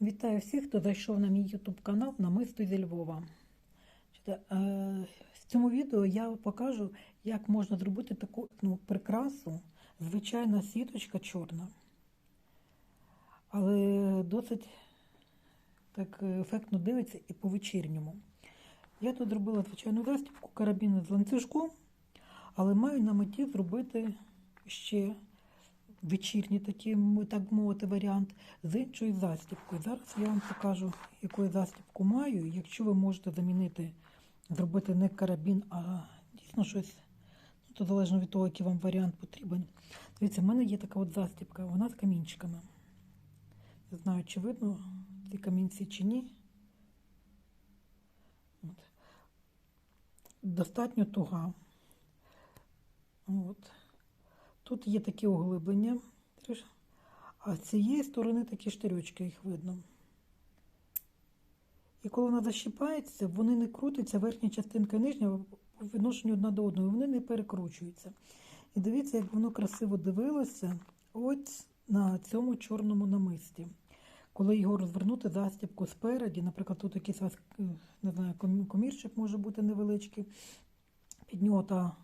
Вітаю всіх, хто зайшов на мій YouTube канал Намисто зі Львова. Е, В цьому відео я покажу, як можна зробити таку ну, прикрасу, звичайна сіточка чорна, але досить так ефектно дивиться і по вечірньому. Я тут зробила звичайну застібку, карабін з ланцюжком, але маю на меті зробити ще вечірній такий, так мовити, варіант з іншою застібкою. Зараз я вам покажу, яку я застібку маю. Якщо ви можете замінити, зробити не карабін, а дійсно щось, ну, то залежно від того, який вам варіант потрібен. Дивіться, в мене є така от застібка, вона з камінчиками. Не знаю, чи видно ці камінці чи ні. От. Достатньо туга. От. Тут є такі углиблення, а з цієї сторони такі штирьочки, їх видно. І коли вона защіпається, вони не крутяться, верхня частинка і нижня по відношенню одна до одної, вони не перекручуються. І дивіться, як воно красиво дивилося ось на цьому чорному намисті. Коли його розвернути застібку спереді, наприклад, тут якийсь е, не знаю, комірчик може бути невеличкий, під нього та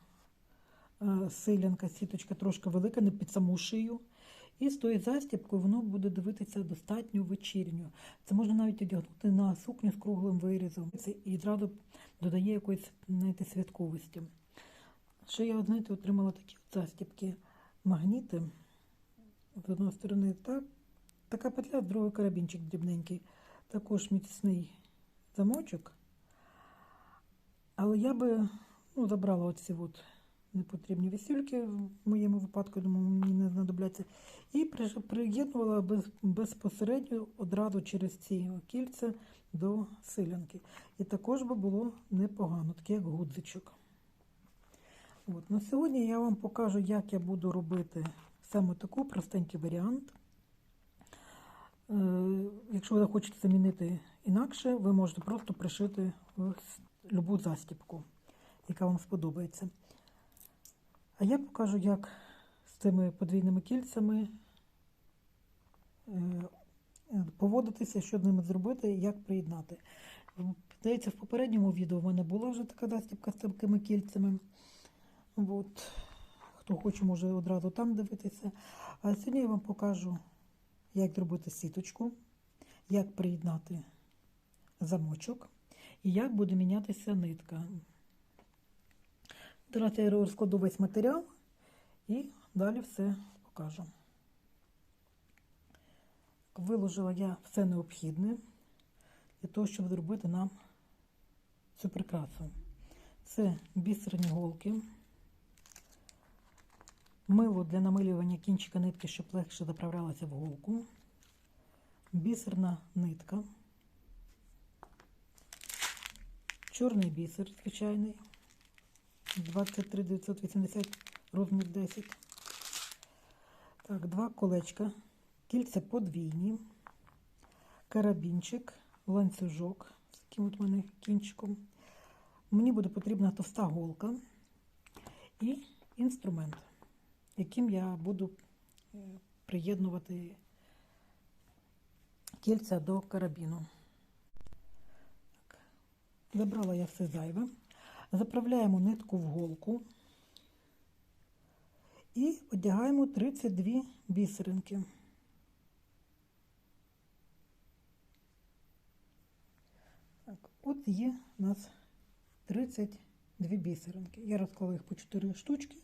силянка, сіточка трошки велика, не під саму шию. І з тою застібкою воно буде дивитися достатньо вечірньо. Це можна навіть одягнути на сукню з круглим вирізом. Це і зразу додає якоїсь знаєте, святковості. Ще я, знаєте, отримала такі от застібки магніти. З одної сторони так, така петля, з другої карабінчик дрібненький. Також міцний замочок. Але я би ну, забрала оці от непотрібні весюльки, в моєму випадку, я думаю, мені не знадобляться. І приєднувала без, безпосередньо одразу через ці кільця до силянки. І також би було непогано, таке як гудзичок. От. На сьогодні я вам покажу, як я буду робити саме таку простенький варіант. Е, Якщо ви захочете замінити інакше, ви можете просто пришити в любу застібку, яка вам сподобається. А я покажу, як з цими подвійними кільцями е, поводитися, що з ними зробити як приєднати. Здається, в попередньому відео в мене була вже така застібка з такими кільцями. От. Хто хоче, може одразу там дивитися. А сьогодні я вам покажу, як зробити сіточку, як приєднати замочок і як буде мінятися нитка. Я розкладу весь матеріал і далі все покажу. Виложила я все необхідне для того, щоб зробити нам цю прикрасу. Це бісерні голки, мило для намилювання кінчика нитки, щоб легше заправлялася в голку, бісерна нитка, чорний бісер звичайний. 23 980 розмір 10. Так, два колечка, кільця подвійні, карабінчик, ланцюжок з таким от мене кінчиком. Мені буде потрібна товста голка і інструмент, яким я буду е, приєднувати кільця до карабіну. Так. Забрала я все зайве. Заправляємо нитку в голку і одягаємо 32 бісеринки. Так, от є у нас 32 бісеринки. Я розклала їх по 4 штучки.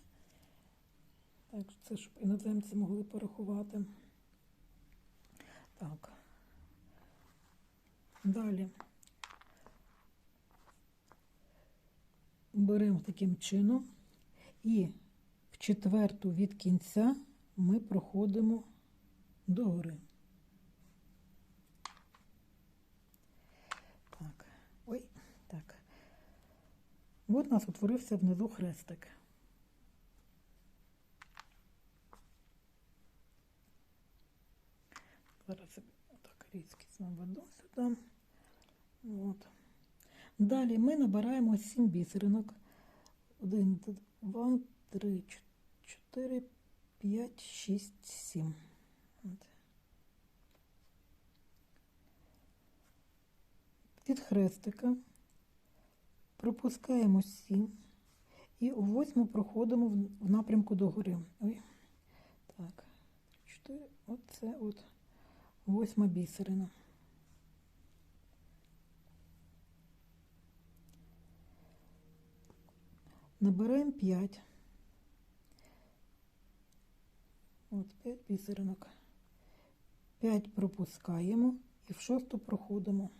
Так, це щоб іноземці могли порахувати. Так. Далі. Беремо таким чином і в четверту від кінця ми проходимо догори. Так, ой, так. От у нас утворився внизу хрестик. Зараз так різкість наведу сюди. Далі ми набираємо 7 бісеринок. 1, 2, 3, 4, 5, 6, 7. От. від хрестика пропускаємо 7 і у восьму проходимо в- в напрямку догори. Ой. Так, 4, оце от восьма бісерина. Набираємо 5. От 5 бісеринок. 5 пропускаємо і в шосту проходимо.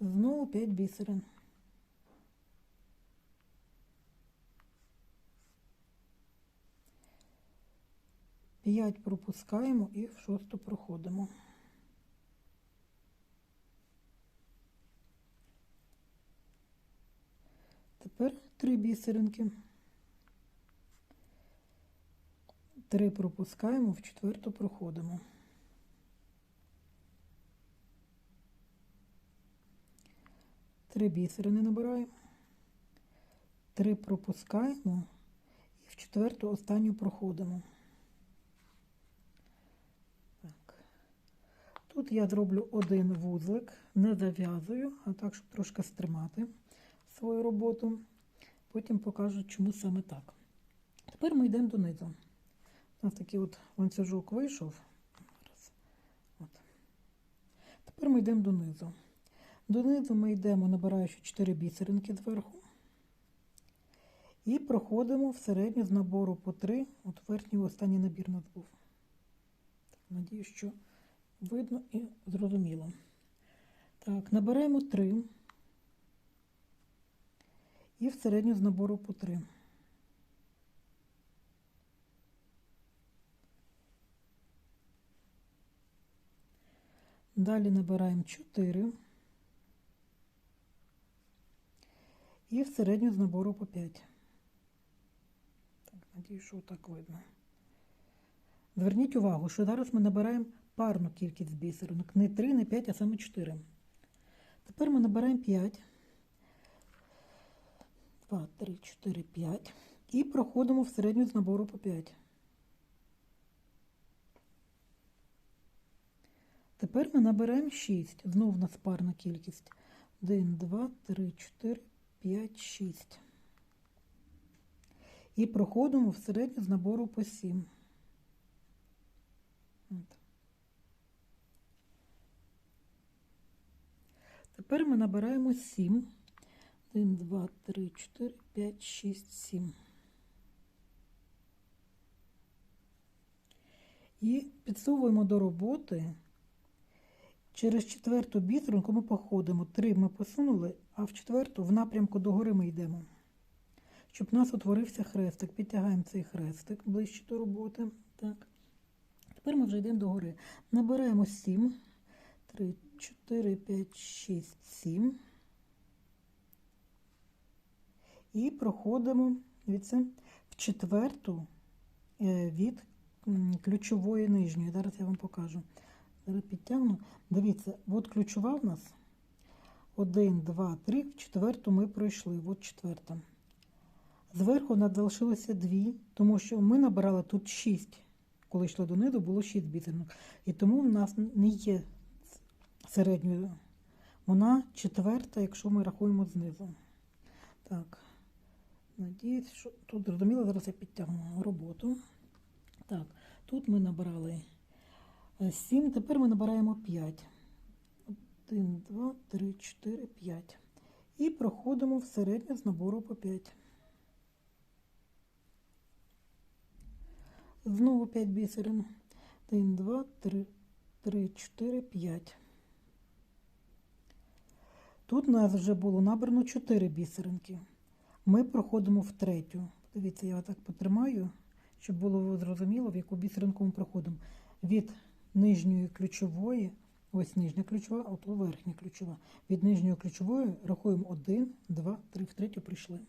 Знову 5 бісерин. П'ять пропускаємо і в шосту проходимо. Тепер три бісеринки. Три пропускаємо, в четверту проходимо. Три бісерини набираємо. Три пропускаємо і в четверту останню проходимо. Так. Тут я зроблю один вузлик, не зав'язую, а так, щоб трошки стримати свою роботу. Потім покажу, чому саме так. Тепер ми йдемо донизу. У нас такий от ланцюжок вийшов. От. Тепер ми йдемо донизу. Донизу ми йдемо, набираючи 4 бісеринки зверху. І проходимо в середню з набору по 3. От верхній останній набір нас був. Надію, що видно і зрозуміло. Так, набираємо 3. І в середню з набору по 3. Далі набираємо 4. І в середню з набору по 5. Так, надію, що так видно. Зверніть увагу, що зараз ми набираємо парну кількість бісеринок. Не 3, не 5, а саме 4. Тепер ми набираємо 5. 2, 3, 4, 5. І проходимо в середню з набору по 5. Тепер ми набираємо 6. Знову в нас парна кількість. 1, 2, 3, 4, 5, 6. І проходимо в середню з набору по 7. От. Тепер ми набираємо 7. 1, 2, 3, 4, 5, 6, 7. І підсовуємо до роботи. Через четверту бісеринку ми походимо. Три ми посунули, а в четверту в напрямку догори ми йдемо. Щоб у нас утворився хрестик. Підтягаємо цей хрестик ближче до роботи. Так. Тепер ми вже йдемо догори. Набираємо 7, 3, 4, 5, 6, 7. І проходимо дивіться, в четверту е, від ключової нижньої. Зараз я вам покажу. Зараз підтягну. Дивіться, от ключова в нас 1, 2, 3, в четверту ми пройшли. От четверта. Зверху в нас залишилося 2, тому що ми набирали тут 6. Коли йшли донизу, було 6 бісеринок. І тому в нас не є середньою. Вона четверта, якщо ми рахуємо знизу. Так. Надіюсь, що тут зрозуміло, зараз я підтягну роботу. Так, тут ми набрали 7, тепер ми набираємо 5. 1, 2, 3, 4, 5. І проходимо в середнє з набору по 5. Знову 5 бісерин. 1, 2, 3, 3, 4, 5. Тут у нас вже було набрано 4 бісеринки. Ми проходимо в третю. Дивіться, я так потримаю, щоб було зрозуміло, в яку бісеринку ми проходимо. Від нижньої ключової, ось нижня ключова, а то верхня ключова. Від нижньої ключової рахуємо 1, 2, 3, в третю прийшли.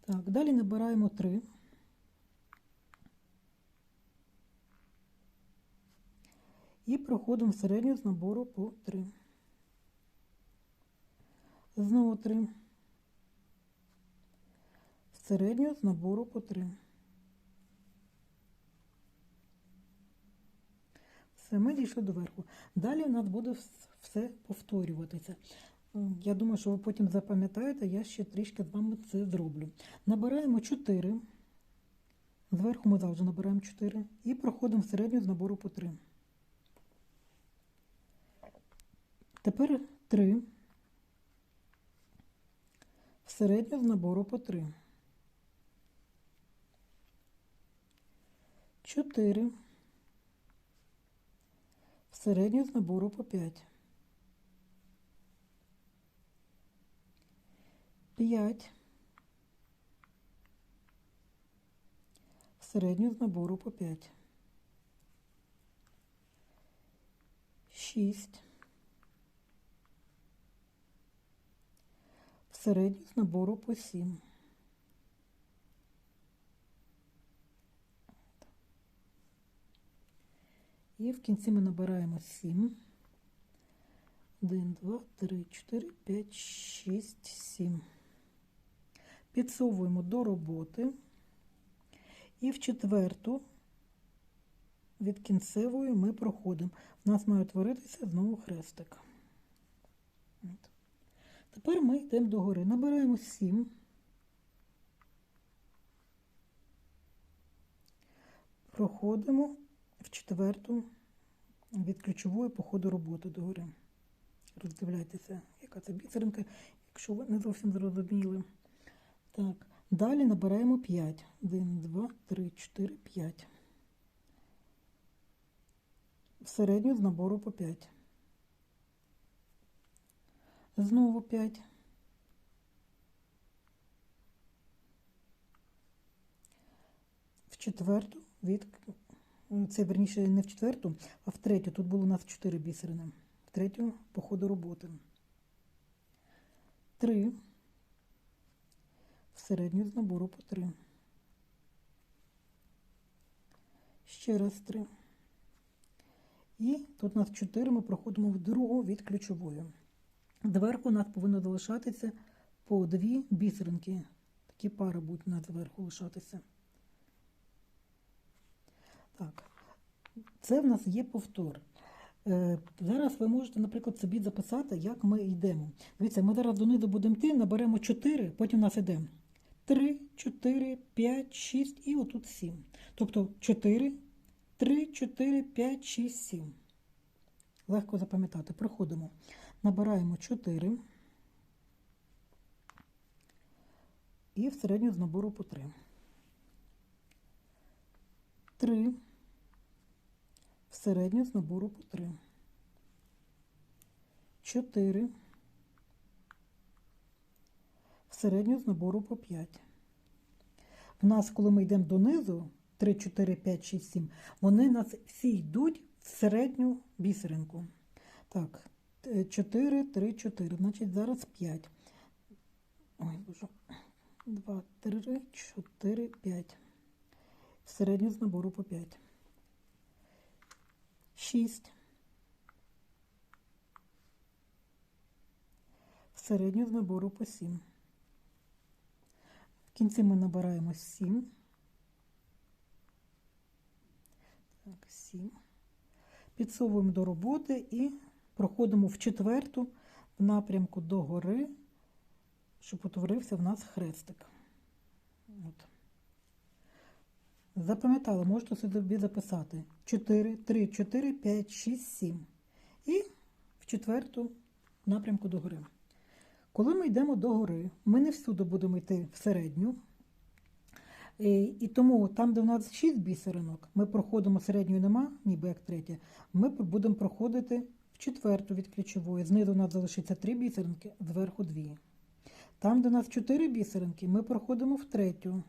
Так, далі набираємо 3. І проходимо середню з набору по 3. Знову 3. В середню з набору по 3. Все, ми дійшли до верху. Далі у нас буде все повторюватися. Я думаю, що ви потім запам'ятаєте, я ще трішки з вами це зроблю. Набираємо 4. Зверху ми завжди набираємо 4 і проходимо середню з набору по 3. Тепер 3. В середню з набору по 3. 4. В середню з набору по 5. 5. В середню з набору по 5. 6. В середню з набору по 7. І в кінці ми набираємо 7. 1, 2, 3, 4, 5, 6, 7. Підсовуємо до роботи. І в четверту від кінцевої ми проходимо. У нас має утворитися знову хрестик. Тепер ми йдемо догори. Набираємо 7. Проходимо в четверту від ключової по ходу роботи догори. Роздивляйтеся, яка це бісеринка, якщо ви не зовсім зрозуміли. Так, далі набираємо 5. 1, 2, 3, 4, 5. В середню з набору по 5. Знову 5. В четверту від це верніше не в четверту, а в третю. Тут було у нас 4 бісерини. В третю по ходу роботи. 3. В середню з набору по 3. Ще раз 3. І тут у нас 4 ми проходимо в другу від ключової. Зверху у нас повинно залишатися по дві бісеринки. Такі пари будуть у нас зверху лишатися. Так, це в нас є повтор. Е, Зараз ви можете, наприклад, собі записати, як ми йдемо. Дивіться, ми зараз донизу будемо йти, наберемо 4, потім у нас йде 3, 4, 5, 6 і отут 7. Тобто 4, 3, 4, 5, 6, 7. Легко запам'ятати. Проходимо. Набираємо 4 і в середню з набору по 3. 3 в середню з набору по 3. 4 в середню з набору по 5. В нас, коли ми йдемо донизу, 3, 4, 5, 6, 7, вони нас всі йдуть в середню бісеринку. Так, 4, 3, 4, значить зараз 5. Ой, боже. 2, 3, 4, 5. В середню з набору по 5. 6. В середню з набору по 7. В кінці ми набираємо 7. Так, 7. Підсовуємо до роботи і проходимо в четверту в напрямку до гори, щоб утворився в нас хрестик. От. Запам'ятали, можете собі записати 4, 3, 4, 5, 6, 7. І в четверту напрямку до гори. Коли ми йдемо до гори, ми не всюди будемо йти в середню. І, і тому там, де в нас 6 бісеринок, ми проходимо середньої нема, ніби як третя, ми будемо проходити в четверту від ключової. Знизу у нас залишиться 3 бісеринки, зверху 2. Там, де у нас 4 бісеринки, ми проходимо в третю.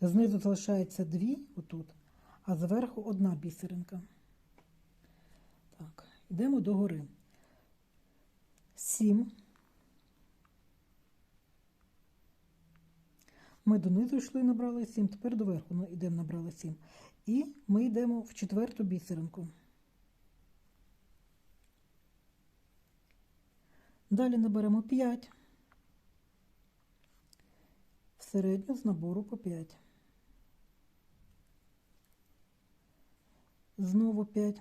Знизу залишається 2 отут, а зверху одна бісеринка. Так, йдемо до гори. 7. Ми донизу йшли, набрали 7, тепер доверху ну, йдемо, набрали 7. І ми йдемо в четверту бісеринку. Далі наберемо 5. В середню з набору по 5. знову 5.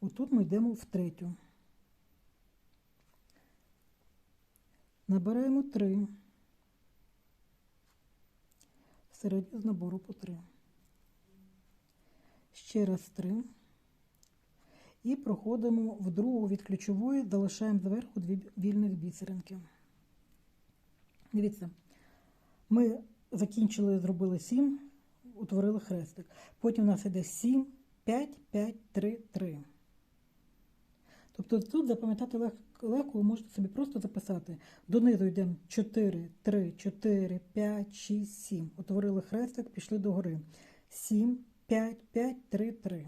Отут ми йдемо в третю. Набираємо 3. Середню з набору по 3. Ще раз 3. І проходимо в другу від ключової, залишаємо зверху дві вільних бісеринки. Дивіться, ми закінчили, зробили 7 утворили хрестик. Потім у нас йде 7, 5, 5, 3, 3. Тобто тут запам'ятати лег- легко, ви можете собі просто записати. Донизу йдемо 4, 3, 4, 5, 6, 7. Утворили хрестик, пішли до гори. 7, 5, 5, 3, 3.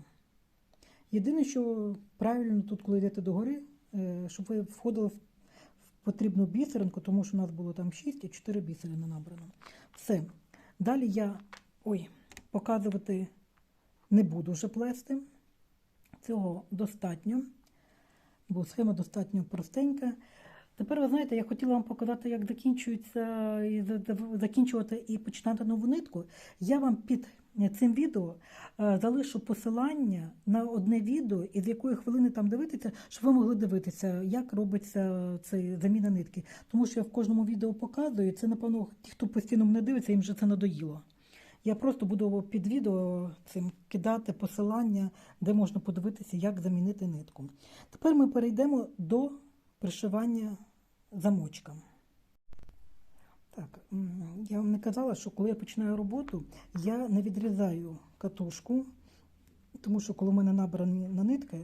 Єдине, що правильно тут, коли йдете до гори, е, щоб ви входили в потрібну бісеринку, тому що у нас було там 6 і 4 бісерини набрано. Все. Далі я ой, показувати не буду вже плести. Цього достатньо, бо схема достатньо простенька. Тепер ви знаєте, я хотіла вам показати, як закінчується і за- за- закінчувати і починати нову нитку. Я вам під цим відео е, залишу посилання на одне відео, із якої хвилини там дивитися, щоб ви могли дивитися, як робиться цей заміна нитки. Тому що я в кожному відео показую, і це, напевно, ті, хто постійно мене дивиться, їм вже це надоїло. Я просто буду під відео цим кидати посилання, де можна подивитися, як замінити нитку. Тепер ми перейдемо до пришивання замочка. Так, я вам не казала, що коли я починаю роботу, я не відрізаю катушку, тому що коли в мене набрана нитка,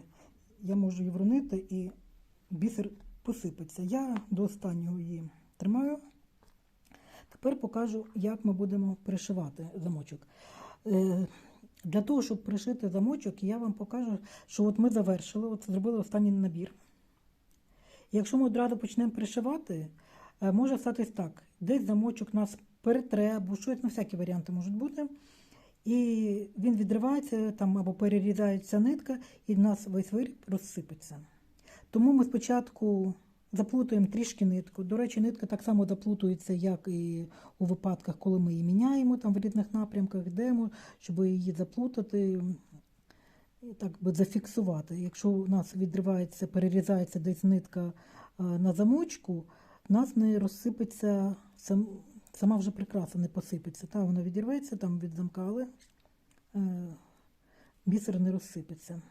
я можу її вронити і бісер посипеться. Я до останнього її тримаю. Тепер покажу, як ми будемо пришивати замочок. Е, Для того, щоб пришити замочок, я вам покажу, що от ми завершили, от зробили останній набір. Якщо ми одразу почнемо пришивати, е, може статись так. Десь замочок нас перетре, або щось, ну всякі варіанти можуть бути. І він відривається там або перерізається нитка, і в нас весь виріб розсипеться. Тому ми спочатку заплутуємо трішки нитку. До речі, нитка так само заплутується, як і у випадках, коли ми її міняємо там в різних напрямках, йдемо, щоб її заплутати так би зафіксувати. Якщо у нас відривається, перерізається десь нитка е, на замочку, у нас не розсипеться сам, сама вже прикраса не посипеться. Та вона відірветься там від замка, е, бісер не розсипеться.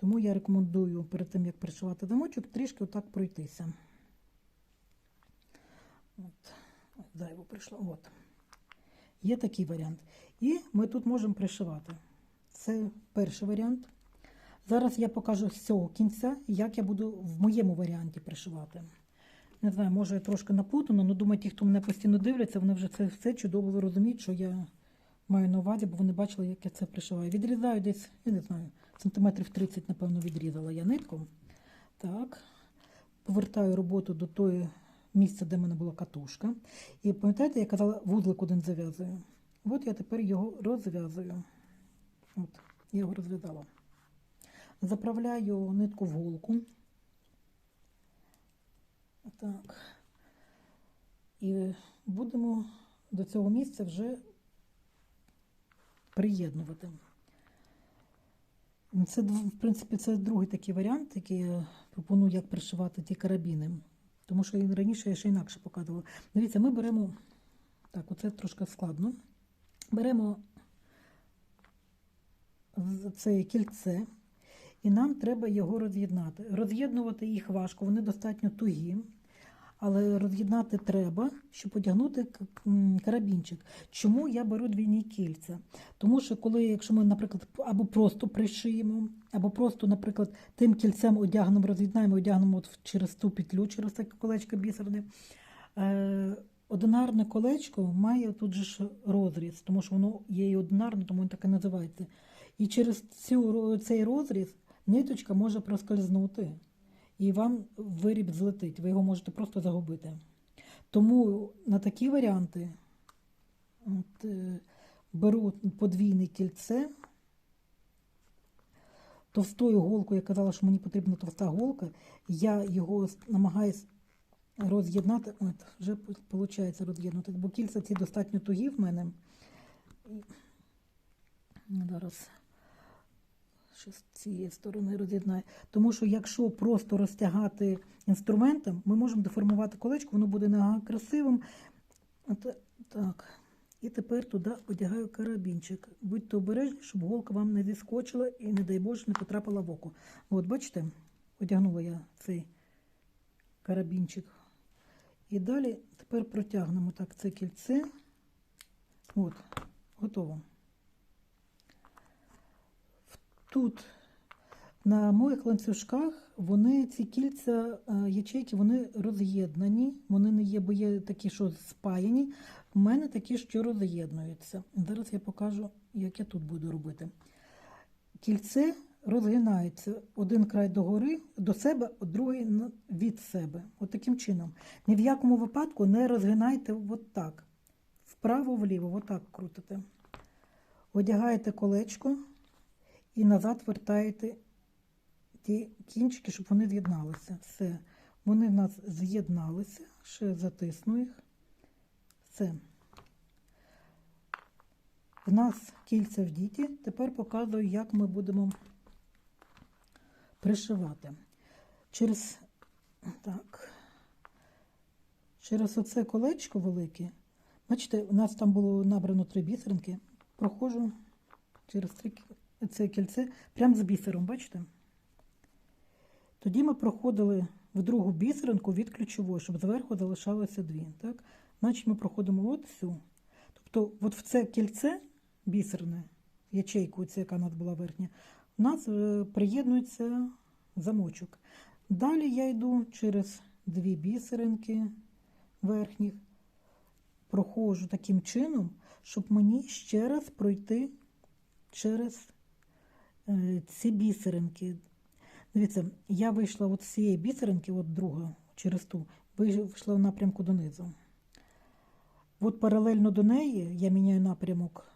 Тому я рекомендую перед тим, як пришивати замочок, трішки отак пройтися. От, зайво прийшло. От. Є такий варіант. І ми тут можемо пришивати. Це перший варіант. Зараз я покажу з цього кінця, як я буду в моєму варіанті пришивати. Не знаю, може я трошки наплутано, але думаю, ті, хто мене постійно дивляться, вони вже це все чудово розуміють, що я маю на увазі, бо вони бачили, як я це пришиваю. Відрізаю десь, я не знаю, сантиметрів 30, напевно, відрізала я нитку. Так, повертаю роботу до того місця, де в мене була катушка. І пам'ятаєте, я казала, вузлик один зав'язую. От я тепер його розв'язую. От, я його розв'язала. Заправляю нитку в голку. Так. І будемо до цього місця вже приєднувати. Це, в принципі, це другий такий варіант, який я пропоную, як пришивати ті карабіни. Тому що раніше я ще інакше показувала. Дивіться, ми беремо, так, оце трошки складно. Беремо це кільце, і нам треба його роз'єднати. Роз'єднувати їх важко, вони достатньо тугі, але роз'єднати треба, щоб одягнути карабінчик. Чому я беру двійні кільця? Тому що коли, якщо ми, наприклад, або просто пришиємо, або просто, наприклад, тим кільцем одягнемо, роз'єднаємо, одягнемо от через ту петлю, через таке колечко бісерне. Е, Одинарне колечко має тут же ж розріз, тому що воно є і одинарне, тому він так і називається. І через цю, цей розріз ниточка може проскользнути, і вам виріб злетить, ви його можете просто загубити. Тому на такі варіанти от, е, беру подвійне кільце, товстою голкою, я казала, що мені потрібна товста голка, я його намагаюсь роз'єднати. От, вже виходить роз'єднати, бо кільця ці достатньо тугі в мене. Зараз ще з цієї сторони роз'єднаю. Тому що якщо просто розтягати інструментом, ми можемо деформувати колечко, воно буде не красивим. От, так. І тепер туди одягаю карабінчик. Будьте обережні, щоб голка вам не зіскочила і, не дай Боже, не потрапила в око. От, бачите, одягнула я цей карабінчик. І далі тепер протягнемо так це кільце. От, готово. Тут на моїх ланцюжках вони ці кільця, е, ячейки, вони роз'єднані. Вони не є, бо є такі, що спаяні. У мене такі, що роз'єднуються. Зараз я покажу, як я тут буду робити. Кільце розгинається один край догори до себе, другий від себе. От таким чином. Ні в якому випадку не розгинайте от так. Вправо-вліво, отак крутите. Одягаєте колечко і назад вертаєте ті кінчики, щоб вони з'єдналися. Все. Вони в нас з'єдналися. Ще затисну їх. Все. В нас кільця в діті. Тепер показую, як ми будемо пришивати. Через, так, через оце колечко велике. Бачите, у нас там було набрано три бісеринки. Проходжу через три, це кільце, прямо з бісером, бачите? Тоді ми проходили в другу бісеринку від ключової, щоб зверху залишалося дві. Так? Значить, ми проходимо от цю. Тобто, от в це кільце бісерне, ячейку, ця, яка нас була верхня, у нас е, приєднується замочок. Далі я йду через дві бісеринки верхніх, проходжу таким чином, щоб мені ще раз пройти через ці бісеринки. Дивіться, я вийшла от з цієї бісеринки, от друга, через ту, вийшла в напрямку донизу. От паралельно до неї я міняю напрямок.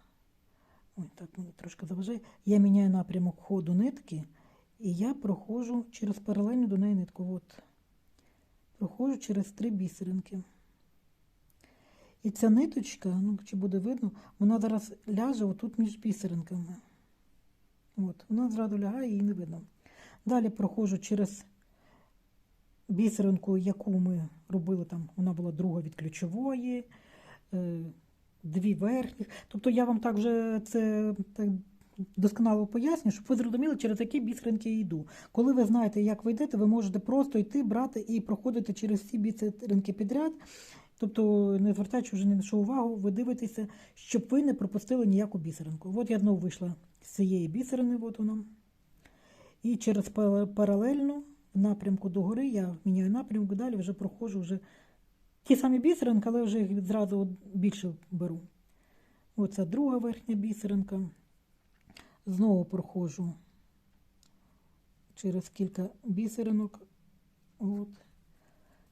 Ой, так мені трошки заважає. Я міняю напрямок ходу нитки, і я проходжу через паралельну до неї нитку. От. Проходжу через три бісеринки. І ця ниточка, ну чи буде видно, вона зараз ляже отут між бісеринками. От, вона зразу лягає, її не видно. Далі проходжу через бісеринку, яку ми робили там, вона була друга від ключової, е, дві верхніх. Тобто я вам так вже це так досконало поясню, щоб ви зрозуміли, через які бісеринки я йду. Коли ви знаєте, як ви йдете, ви можете просто йти, брати і проходити через всі бісеринки підряд. Тобто, не звертаючи вже ні на що увагу, ви дивитеся, щоб ви не пропустили ніяку бісеринку. От я знову вийшла з цієї бісерини, от вона. І через пара- паралельну в напрямку догори я міняю напрямок, далі вже проходжу вже ті самі бісеринки, але вже їх зразу більше беру. Оце друга верхня бісеринка. Знову проходжу через кілька бісеринок. От.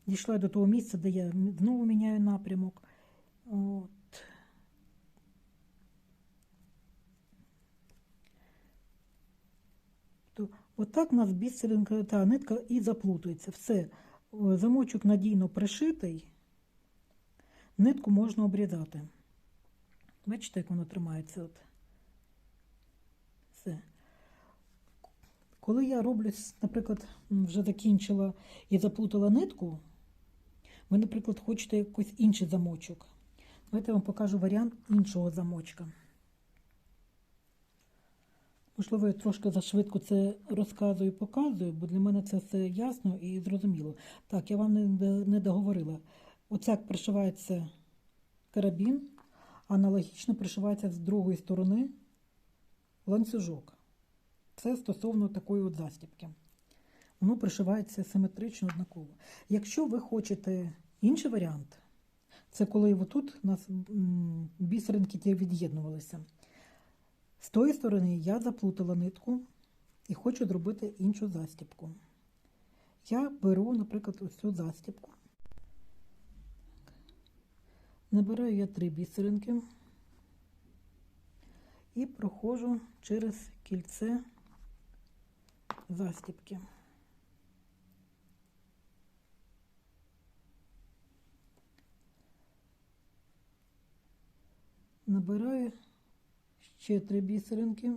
Дійшла до того місця, де я знову міняю напрямок. От. Отак у нас бісеринка та нитка і заплутується. Все, замочок надійно пришитий, нитку можна обрізати. Бачите, як воно тримається. От. Все. Коли я роблю, наприклад, вже закінчила і заплутала нитку, ви, наприклад, хочете якийсь інший замочок. Давайте я вам покажу варіант іншого замочка. Можливо, я трошки зашвидко це розказую і показую, бо для мене це все ясно і зрозуміло. Так, я вам не, до- не договорила. Оцяк пришивається карабін, аналогічно пришивається з другої сторони ланцюжок. Це стосовно такої от застібки. Воно пришивається симетрично однаково. Якщо ви хочете інший варіант, це коли отут у нас бісеринки від'єднувалися. З тої сторони я заплутала нитку і хочу зробити іншу застібку. Я беру, наприклад, ось цю застібку. Набираю я три бісеринки і проходжу через кільце застібки. Набираю ще три бісеринки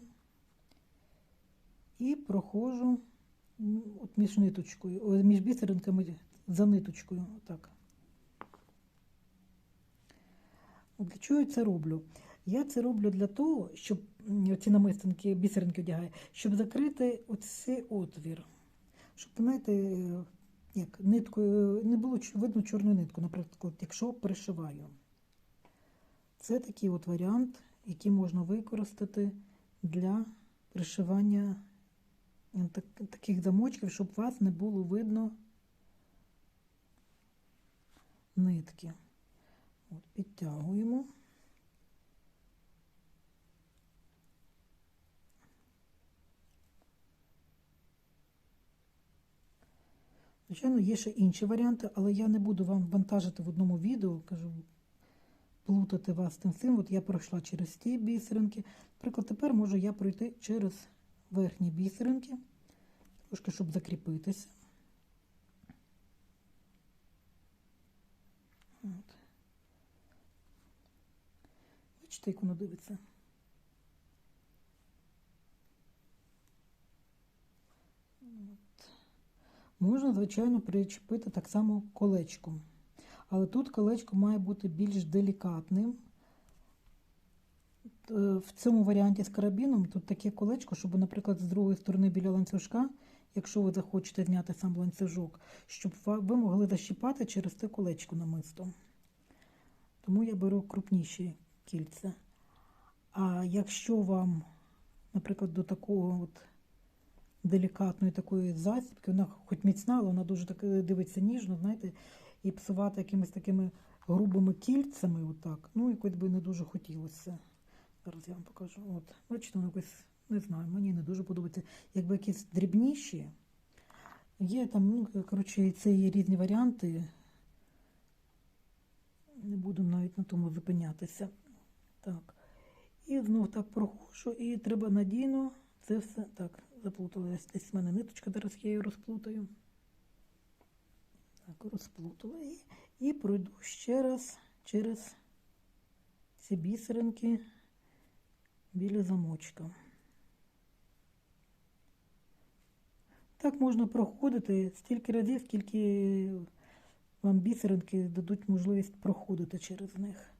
і проходжу от між ниточкою, між бісеринками за ниточкою. Отак. От Для чого я це роблю? Я це роблю для того, щоб ці намистинки, бісеринки одягаю, щоб закрити оцей отвір. Щоб, знаєте, е, як ниткою не було видно чорну нитку, наприклад, якщо пришиваю. Це такий от варіант, який можна використати для пришивання таких замочків, щоб вас не було видно нитки. От, підтягуємо. Звичайно, є ще інші варіанти, але я не буду вам вантажити в одному відео, кажу, плутати вас тим всім. От я пройшла через ті бісеринки. Наприклад, тепер можу я пройти через верхні бісеринки, трошки, щоб закріпитися. От. Бачите, як воно дивиться. От. Можна, звичайно, причепити так само колечком. Але тут колечко має бути більш делікатним. Е, В цьому варіанті з карабіном тут таке колечко, щоб, наприклад, з другої сторони біля ланцюжка, якщо ви захочете зняти сам ланцюжок, щоб ви могли защіпати через те колечко намисто. Тому я беру крупніші кільця. А якщо вам, наприклад, до такого от делікатної такої засібки, вона хоч міцна, але вона дуже так е, дивиться ніжно, знаєте, і псувати якимись такими грубими кільцями, отак, ну, якось би не дуже хотілося. Зараз я вам покажу. От, бачите, воно якось, не знаю, мені не дуже подобається. Якби якісь дрібніші, є там, ну, коротше, це є різні варіанти. Не буду навіть на тому зупинятися. Так. І знов так проходжу, і треба надійно це все. Так, заплуталась десь в мене ниточка, зараз я її розплутаю. Так, розплутала її. І пройду ще раз через ці бісеринки біля замочка. Так можна проходити стільки разів, скільки вам бісеринки дадуть можливість проходити через них.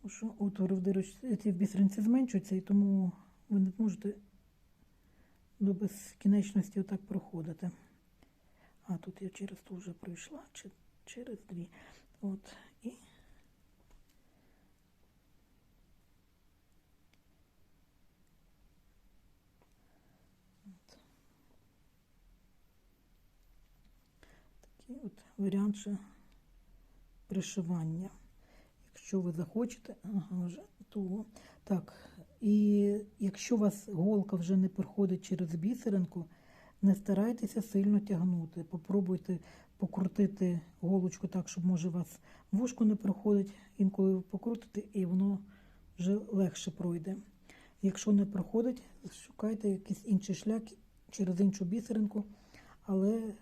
Тому що отвори в дирочці, ці в бісеринці зменшуються, і тому ви не зможете до безкінечності отак проходити. А тут я через ту вже пройшла, чи через дві. От, і от варіант ще пришивання. Якщо ви захочете, ага, вже того. Так, і якщо у вас голка вже не проходить через бісеринку, не старайтеся сильно тягнути. Попробуйте покрутити голочку так, щоб може вас вушко не проходить. Інколи покрутите, і воно вже легше пройде. Якщо не проходить, шукайте якийсь інший шлях через іншу бісеринку, але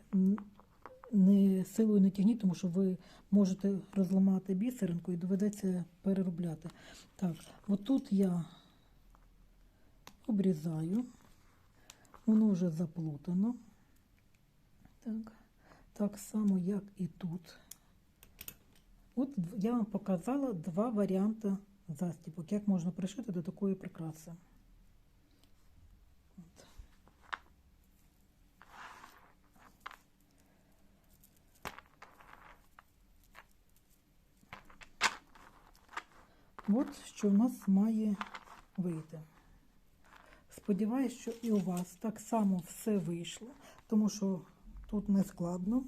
не силою не тягніть, тому що ви можете розламати бісеринку і доведеться переробляти. Так, отут я обрізаю, воно вже заплутано. Так, так само, як і тут. От я вам показала два варіанти застіпок, як можна пришити до такої прикраси. От. От що в нас має вийти. Сподіваюсь, що і у вас так само все вийшло, тому що тут не складно.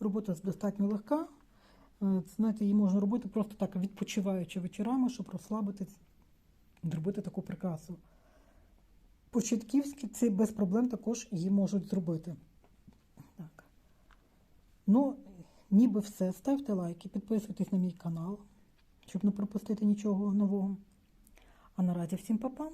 Робота достатньо легка. Е, Знаєте, її можна робити просто так, відпочиваючи вечорами, щоб розслабитись, зробити таку прикрасу. Початківські це без проблем також її можуть зробити. Так. Ну, ніби все. Ставте лайки, підписуйтесь на мій канал, щоб не пропустити нічого нового. А наразі всім па-па!